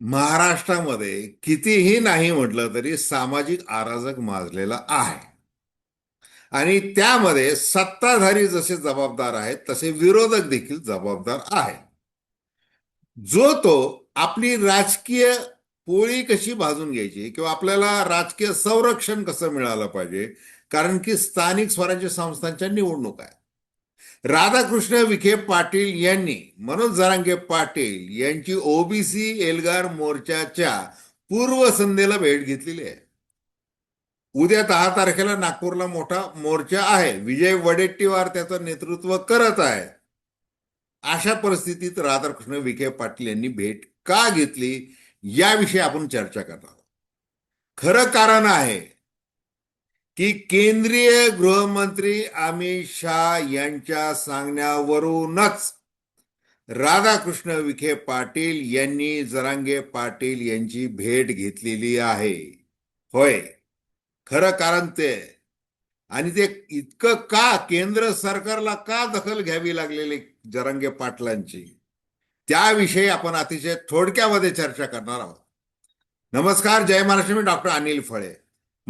महाराष्ट्रामध्ये कितीही नाही म्हटलं तरी सामाजिक आराजक माजलेला आहे. आणि त्यामध्ये सत्ताधारी जसे जबाबदार आहेत तसे विरोधक देखील जबाबदार आहेत. जो तो आपली राजकीय पोळी कशी भाजून घ्यायची किंवा आपल्याला राजकीय संरक्षण कसं मिळालं पाहिजे कारण की स्थानिक स्वराज्य संस्थांच्या निवडणूक आहे राधाकृष्ण विखे पाटील यांनी मनोज जरांगे पाटील यांची ओबीसी एल्गार मोर्चाच्या पूर्वसंध्येला भेट घेतलेली आहे. उद्या दहा तारखेला नागपूरला मोठा मोर्चा आहे. विजय वडेट्टीवार त्याचं नेतृत्व करत आहे. अशा परिस्थितीत राधाकृष्ण विखे पाटील यांनी भेट का घेतली? याविषयी आपण चर्चा करणार आहोत. खरं कारण आहे की केंद्रीय गृहमंत्री अमित शहा यांच्या सांगण्यावरूनच राधाकृष्ण विखे पाटील यांनी जरांगे पाटील यांची भेट घेतलेली आहे. होय. खरं कारण ते. आणि ते इतकं का केंद्र सरकारला का दखल घ्यावी लागलेली जरांगे पाटलांची? त्याविषयी आपण अतिशय थोडक्यामध्ये चर्चा करणार आहोत. नमस्कार. जय महाराष्ट्र मी डॉक्टर अनिल फळे.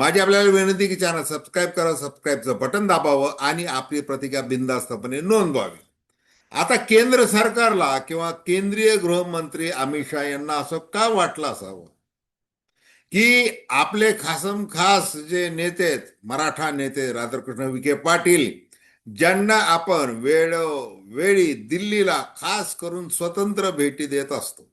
माझी आपल्याला विनंती की चॅनल सबस्क्राईब करा सबस्क्राईबचं बटन दाबावं आणि आपली प्रतिक्रिया बिंदास्तपणे नोंदवावी. आता केंद्र सरकारला किंवा केंद्रीय गृहमंत्री अमित शहा यांना असं का वाटलं असावं? की आपले खासम खास जे नेते आहेत मराठा नेते राधाकृष्ण विखे पाटील ज्यांना आपण वेळ वेळी दिल्लीला खास करून स्वतंत्र भेटी देत असतो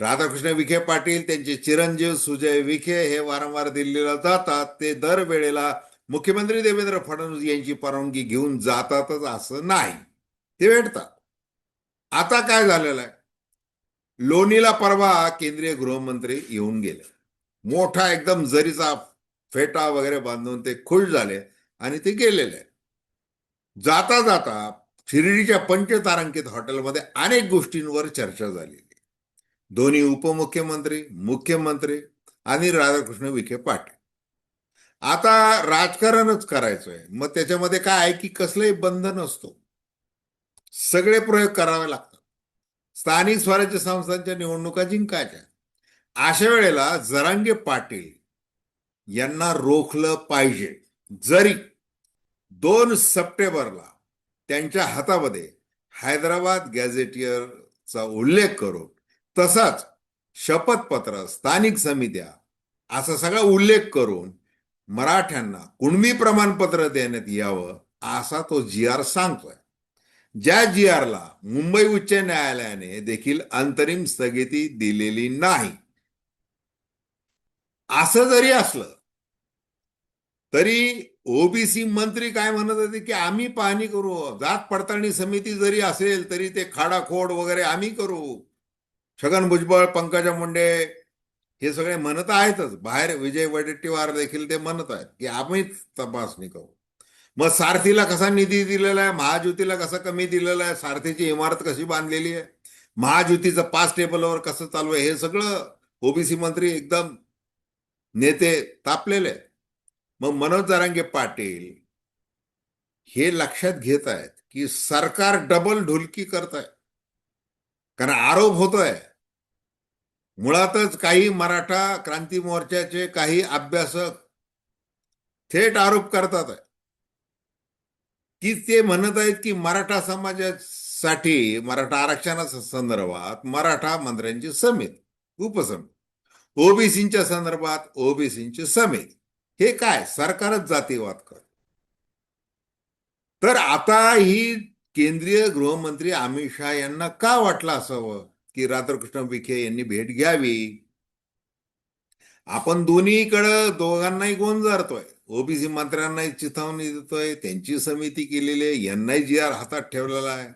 राधाकृष्ण विखे पाटील त्यांचे चिरंजीव सुजय विखे हे वारंवार दिल्लीला जातात. ते दरवेळेला मुख्यमंत्री देवेंद्र फडणवीस यांची परवानगी घेऊन जातातच असं नाही. ते भेटतात. आता काय झालेलं आहे? लोणीला परवा केंद्रीय गृहमंत्री येऊन गेले. मोठा एकदम जरीचा फेटा वगैरे बांधून ते खुश झाले आणि ते गेलेले. जाता जाता शिर्डीच्या पंचतारांकित हॉटेलमध्ये अनेक गोष्टींवर चर्चा झालेली दोन्ही उपमुख्यमंत्री मुख्यमंत्री आणि राधाकृष्ण विखे पाटील. आता राजकारणच करायचंय. मग त्याच्यामध्ये काय आहे की कसलंही बंधन असतो. सगळे प्रयोग करावे लागतात. स्थानिक स्वराज्य संस्थांच्या निवडणुका जिंकायच्या. अशा वेळेला जरांगे पाटील यांना रोखलं पाहिजे. जरी दोन सप्टेंबरला त्यांच्या हातामध्ये हैदराबाद गॅझेटियरचा उल्लेख करून तसाच शपथपत्र स्थानिक समित्या असा सगळा उल्लेख करून मराठ्यांना कुणबी प्रमाणपत्र देण्यात यावं असा तो जी आर सांगतोय. ज्या जी आरला मुंबई उच्च न्यायालयाने देखील अंतरिम स्थगिती दिलेली नाही. असं जरी असलं तरी ओबीसी मंत्री काय म्हणत होते की आम्ही पाहणी करू जात पडताळणी समिती जरी असेल तरी ते खाडाखोड वगैरे आम्ही करू. छगन भुजबळ पंकजा मुंडे हे सगळे म्हणत आहेतच. बाहेर विजय वडेट्टीवार देखील ते म्हणत आहेत की आम्ही तपासणी करू. मग सारथीला कसा निधी दिलेला आहे? महाज्योतीला कसा कमी दिलेला आहे? सारथीची इमारत कशी बांधलेली आहे? महाज्योतीचं पाच टेबलवर कसं चालू आहे? हे सगळं ओबीसी मंत्री एकदम नेते तापलेले मग मनोज दारांगे पाटील हे लक्षात घेत आहेत की सरकार डबल ढोलकी करत आहे. कारण आरोप होतोय मुळातच काही मराठा क्रांती मोर्चाचे काही अभ्यासक थेट आरोप करतात. की ते म्हणत आहेत की मराठा समाजासाठी मराठा आरक्षणाच्या संदर्भात मराठा मंत्र्यांची समिती उपसमिती. ओबीसीच्या संदर्भात ओबीसीची समिती. हे काय? सरकारच जातीवाद कर तर आता ही केंद्रीय गृहमंत्री अमित शहा यांना का वाटलं असावं? की राधाकृष्ण विखे यांनी भेट घ्यावी. आपण दोन्हीकडं दोघांनाही गोंजारतोय ओबीसी मंत्र्यांनाही चिथावणी देतोय. त्यांची समिती केलेली आहे. यांनाही जी आर हातात ठेवलेला आहे.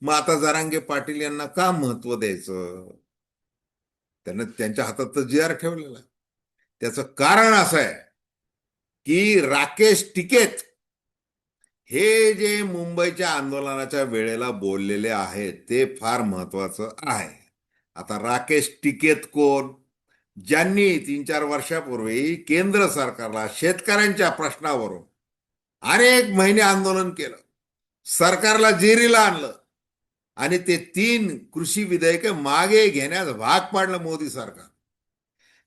मग आता जारांगे पाटील यांना का महत्त्व द्यायचं? त्यांना त्यांच्या हातात तर जी आर ठेवलेला आहे. त्याचं कारण असं आहे की राकेश टिकेत हे जे मुंबईच्या आंदोलनाच्या वेळेला बोललेले आहेत ते फार महत्वाचं आहे. आता राकेश टिकेत कोण? ज्यांनी तीन चार वर्षापूर्वी केंद्र सरकारला शेतकऱ्यांच्या प्रश्नावरून अनेक महिने आंदोलन केलं. सरकारला जेरीला आणलं. आणि ते तीन कृषी विधेयक मागे घेण्यास भाग पाडलं मोदी सरकार.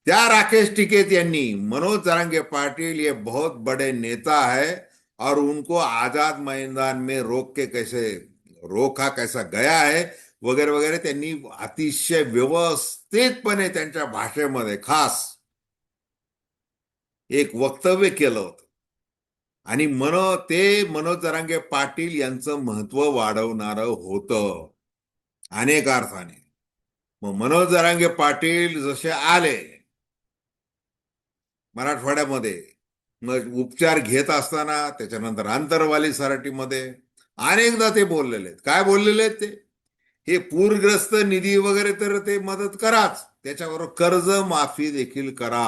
त्या राकेश टिकेत यांनी मनोज जरांगे पाटील हे बहुत बड़े नेता है और उनको आजाद मैदान में रोक के कैसे रोखा कैसा गया है वगैरे वगैरे त्यांनी अतिशय व्यवस्थितपणे त्यांच्या भाषेमध्ये खास एक वक्तव्य केलं होतं. आणि मनो ते मनोज जरांगे पाटील यांचं महत्त्व वाढवणार होतं अनेक अर्थाने. मग मनोज जरांगे पाटील जसे आले मराठवाड्यामध्ये मग उपचार घेत असताना त्याच्यानंतर आंतरवाली सराटीमध्ये अनेकदा ते बोललेले आहेत. काय बोललेले आहेत ते? हे पूरग्रस्त निधी वगैरे तर ते मदत कराच. त्याच्याबरोबर कर्ज माफी देखील करा.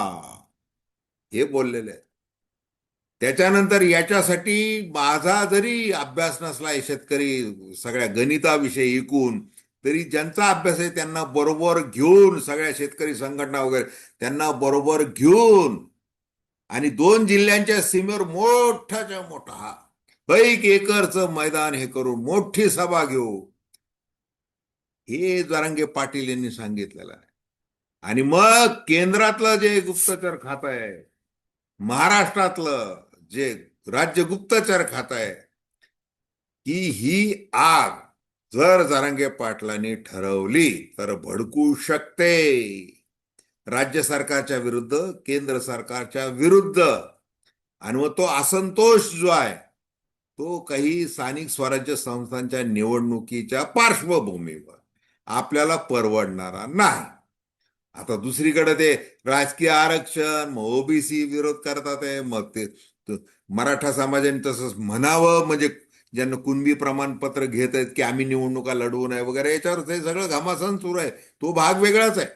हे बोललेले आहेत. त्याच्यानंतर याच्यासाठी माझा जरी अभ्यास नसला शेतकरी सगळ्या गणिताविषयी ऐकून तरी ज्यांचा अभ्यास आहे त्यांना बरोबर घेऊन सगळ्या शेतकरी संघटना वगैरे त्यांना बरोबर घेऊन आणि दोन जिल्ह्यांच्या सीमेवर मोठाच्या मोठा एक कैक एकरचं मैदान हे करून मोठी सभा घेऊ. हे जारांगे पाटील यांनी सांगितलेलं आहे. आणि मग केंद्रातलं जे गुप्तचर खात आहे महाराष्ट्रातलं जे राज्य गुप्तचर खात आहे की ही आग जर जारांगे पाटलांनी ठरवली तर भडकू शकते. राज्य सरकारच्या विरुद्ध केंद्र सरकारच्या विरुद्ध. आणि मग तो असंतोष जो आहे तो काही स्थानिक स्वराज्य संस्थांच्या निवडणुकीच्या पार्श्वभूमीवर आपल्याला परवडणारा नाही. आता दुसरीकडे ते राजकीय आरक्षण मग ओबीसी विरोध करतात आहे मग ते मराठा समाजाने तसंच म्हणावं म्हणजे ज्यांना कुणबी प्रमाणपत्र घेत आहेत की आम्ही निवडणुका लढवू नये वगैरे याच्यावर ते सगळं घमासान सुरू आहे. तो भाग वेगळाच आहे.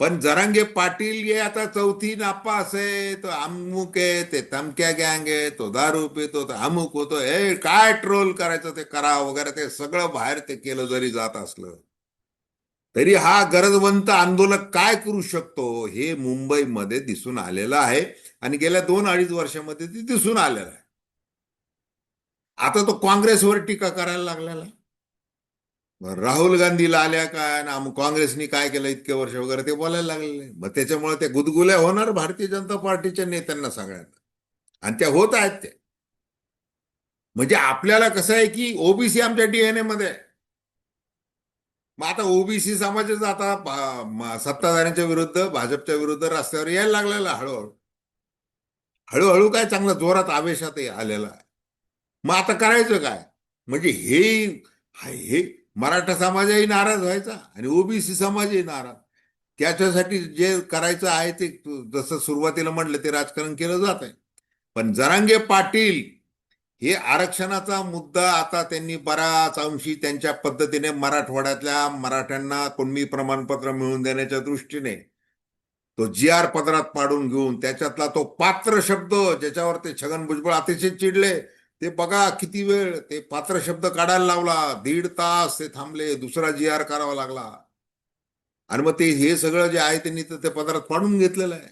पण जरांगे पाटील ये आता चौथी नापास आहे तो अमुक आहे ते तमक्या गँग आहे तो दारू पितो तो अमुक होतो. हे काय ट्रोल करायचं ते करा वगैरे ते सगळं बाहेर ते केलं जरी जात असलं तरी हा गरजवंत आंदोलक काय करू शकतो हे मुंबईमध्ये दिसून आलेलं आहे. आणि गेल्या दोन अडीच वर्षामध्ये ते दिसून आलेलं आहे. आता तो काँग्रेसवर टीका करायला लागलेला आहे. राहुल गांधीला आल्या काय आणि काँग्रेसनी काय केलं इतके वर्ष वगैरे ते बोलायला लागलेले मग त्याच्यामुळे ते गुदगुल्या होणार भारतीय जनता पार्टीच्या नेत्यांना सगळ्यांना आणि त्या होत आहेत ते. म्हणजे आपल्याला कसं आहे की ओबीसी आमच्या डीएनए मध्ये मग आता ओबीसी समाजाचा आता सत्ताधाऱ्यांच्या विरुद्ध भाजपच्या विरुद्ध रस्त्यावर यायला लागलेला हळूहळू. हळूहळू काय चांगला जोरात आवेशात आलेला आहे. मग आता करायचं काय? म्हणजे हे हे मराठा समाजही नाराज व्हायचा आणि ओबीसी समाजही नाराज. त्याच्यासाठी जे करायचं आहे ते जसं सुरुवातीला म्हटलं ते राजकारण केलं जात आहे. पण जरांगे पाटील हे आरक्षणाचा मुद्दा आता त्यांनी बराच अंशी त्यांच्या पद्धतीने मराठवाड्यातल्या मराठ्यांना कुणबी प्रमाणपत्र मिळवून देण्याच्या दृष्टीने तो जी आर पदरात पाडून घेऊन त्याच्यातला तो पात्र शब्द ज्याच्यावर ते छगन भुजबळ अतिशय चिडले ते बघा किती वेळ ते पात्र शब्द काढायला लावला. दीड तास ते थांबले दुसरा जी आर करावा लागला. आणि मग ते हे सगळं जे आहे त्यांनी तर ते पदरात पाडून घेतलेलं आहे.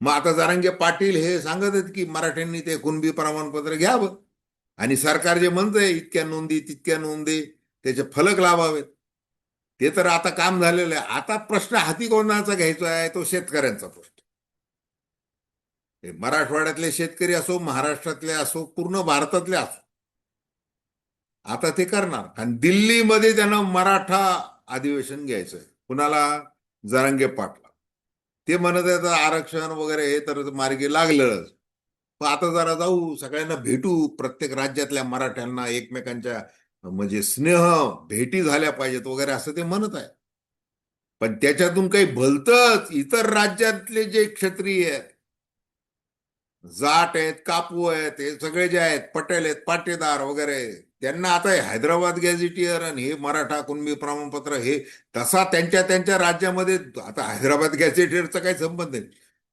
मग आता जारांगे पाटील हे सांगत आहेत की मराठ्यांनी ते कुणबी प्रमाणपत्र घ्यावं. आणि सरकार जे म्हणतंय इतक्या नोंदी तितक्या नोंदी त्याचे फलक लावावेत. ते तर आता काम झालेलं आहे. आता प्रश्न हाती कोणाचा घ्यायचा आहे? तो शेतकऱ्यांचा प्रश्न. मराठवाड्यातले शेतकरी असो महाराष्ट्रातले असो पूर्ण भारतातले असो. आता ते करणार. आणि दिल्लीमध्ये त्यांना मराठा अधिवेशन घ्यायचंय. कुणाला? जरांगे पाटला. ते म्हणत आहेत आरक्षण वगैरे हे तर मार्गी लागलंच पण आता जरा जाऊ सगळ्यांना भेटू. प्रत्येक राज्यातल्या मराठ्यांना एकमेकांच्या म्हणजे स्नेह भेटी झाल्या पाहिजेत वगैरे असं ते म्हणत आहे पण त्याच्यातून काही भलतच इतर राज्यातले जे क्षत्रिय आहेत जाट आहेत कापू आहेत हे सगळे जे आहेत पटेल आहेत पाटेदार वगैरे त्यांना आता हे हैदराबाद गॅझेटियर आणि हे मराठा कुणबी प्रमाणपत्र हे तसा त्यांच्या त्यांच्या राज्यामध्ये आता हैदराबाद गॅझेटियरचा काही संबंध नाही.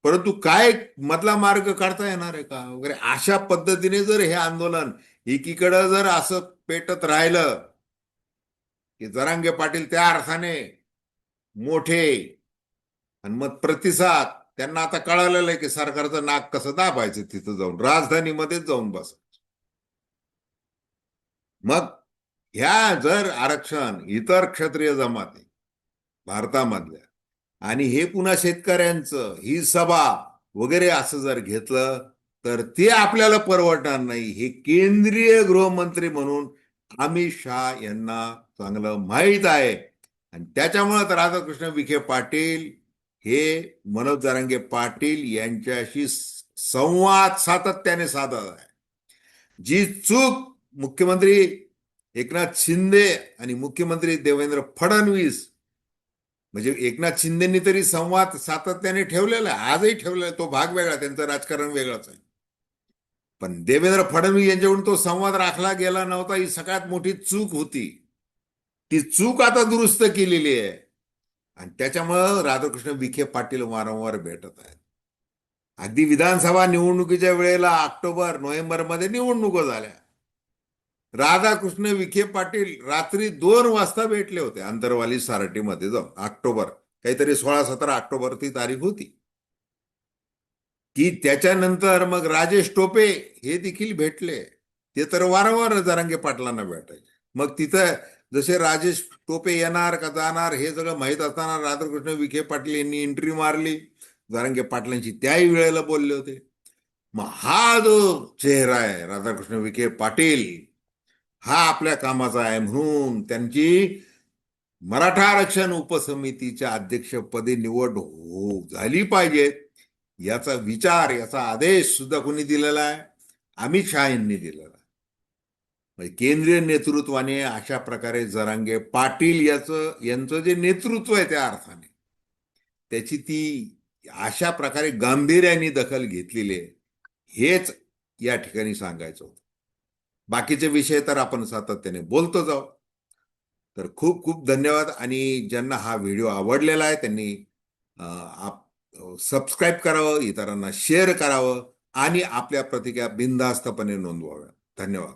परंतु काय मधला मार्ग काढता येणार आहे का वगैरे? अशा पद्धतीने जर हे आंदोलन एकीकडं जर असं पेटत राहिलं की जरांगे पाटील त्या अर्थाने मोठे आणि मग प्रतिसाद त्यांना आता कळालेलं आहे की सरकारचं नाक कसं दाबायचं तिथं जाऊन राजधानीमध्येच जाऊन बसायचं. मग ह्या जर आरक्षण इतर क्षत्रिय जमाती भारतामधल्या आणि हे पुन्हा शेतकऱ्यांचं ही सभा वगैरे असं जर घेतलं तर ते आपल्याला परवडणार नाही. हे केंद्रीय गृहमंत्री म्हणून अमित शहा यांना चांगलं माहीत आहे. आणि त्याच्यामुळे राधाकृष्ण विखे पाटील हे मनोज जारांगे पाटील यांच्याशी संवाद सातत्याने साधत आहे. जी चूक मुख्यमंत्री एकनाथ शिंदे आणि मुख्यमंत्री देवेंद्र फडणवीस म्हणजे एकनाथ शिंदेनी तरी संवाद सातत्याने ठेवलेला आहे. आजही ठेवलेला आहे. तो भाग वेगळा त्यांचं राजकारण वेगळंच आहे. पण देवेंद्र फडणवीस यांच्याकडून तो संवाद राखला गेला नव्हता. ही सगळ्यात मोठी चूक होती. ती चूक आता दुरुस्त केलेली आहे. आणि त्याच्यामुळं राधाकृष्ण विखे पाटील वारंवार भेटत आहेत. अगदी विधानसभा निवडणुकीच्या वेळेला ऑक्टोबर नोव्हेंबरमध्ये निवडणुका झाल्या. राधाकृष्ण विखे पाटील रात्री दोन वाजता भेटले होते अंतरवाली सारटीमध्ये जाऊन. ऑक्टोबर काहीतरी सोळा सतरा ऑक्टोबर ती तारीख होती. की त्याच्यानंतर मग राजेश टोपे हे देखील भेटले. ते तर वारंवार जरांगे पाटलांना भेटायचे. मग तिथं जसे राजेश टोपे येणार का जाणार हे सगळं माहीत असताना राधाकृष्ण विखे पाटील यांनी एंट्री मारली. जारंगे पाटलांशी त्याही वेळेला बोलले होते. मग हा जो चेहरा आहे राधाकृष्ण विखे पाटील. हा आपल्या कामाचा आहे म्हणून त्यांची मराठा आरक्षण उपसमितीच्या अध्यक्षपदी निवड हो झाली पाहिजे. याचा विचार याचा आदेश सुद्धा कोणी दिलेला आहे? अमित शहा यांनी दिलेला म्हणजे केंद्रीय नेतृत्वाने अशा प्रकारे जरांगे पाटील याचं यांचं जे नेतृत्व आहे त्या अर्थाने त्याची ती अशा प्रकारे गांभीर्याने दखल घेतलेली आहे हेच या ठिकाणी सांगायचं होतं. बाकीचे विषय तर आपण सातत्याने बोलतो जाऊ. तर खूप खूप धन्यवाद आणि ज्यांना हा व्हिडिओ आवडलेला आहे त्यांनी आप सबस्क्राईब करावं इतरांना शेअर करावं आणि आपल्या प्रतिक्रिया बिनधास्तपणे नोंदवाव्या धन्यवाद.